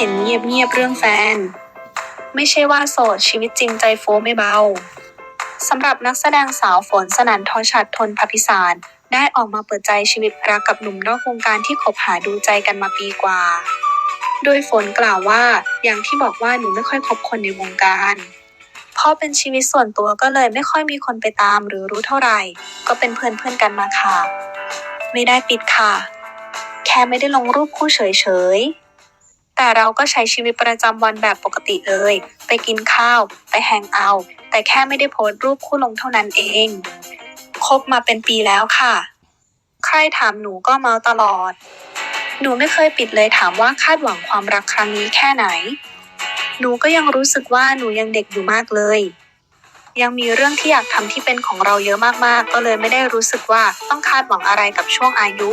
เห็นเงียบๆเรื่องแฟน ไม่ใช่ว่าโสดชีวิตจริงใจโฟไม่เบาสำหรับนักแสดงสาวฝนสนันทอชัดทนพพิสาร ได้ออกมาเปิดใจชีวิตรักกับหนุ่มนอกวงการที่คบหาดูใจกันมาปีกว่า โดยฝนกล่าวว่าอย่างที่บอกว่าหนูไม่ค่อยคบคนในวงการเพราะเป็นชีวิตส่วนตัวก็เลยไม่ค่อยมีคนไปตามหรือรู้เท่าไหร่ ก็เป็นเพื่อนเพื่อนๆกันมาค่ะ ไม่ได้ปิดค่ะ แค่ไม่ได้ลงรูปคู่เฉยๆ แต่เราก็ใช้ชีวิตประจำวันแบบปกติเลย ไปกินข้าว ไปแฮงเอาท์แต่แค่ไม่ได้โพสต์รูปคู่ลงเท่านั้นเอง คบมาเป็นปีแล้วค่ะ ใครถามหนูก็เมาตลอด หนูไม่เคยปิดเลยถามว่าคาดหวังความรักครั้งนี้แค่ไหน หนูก็ยังรู้สึกว่าหนูยังเด็กอยู่มากเลย ยังมีเรื่องที่อยากทำที่เป็นของเราเยอะมากๆ ก็เลยไม่ได้รู้สึกว่าต้องคาดหวังอะไรกับช่วงอายุ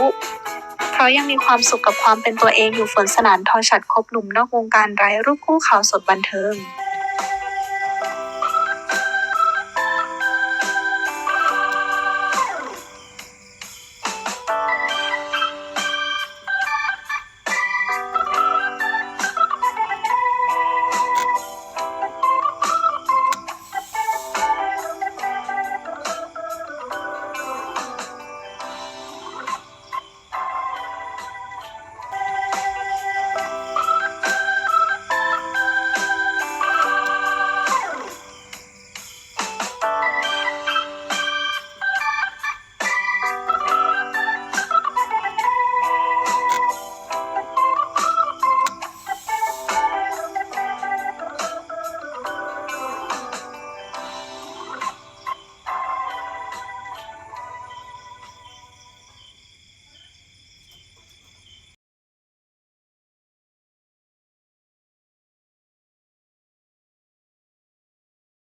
เพราะยังมีความสุขกับความเป็นตัวเองอยู่ฝนสนานทอฉัดคบหนุ่มนอกวงการไร้รูปคู่ข่าวสดบันเทิง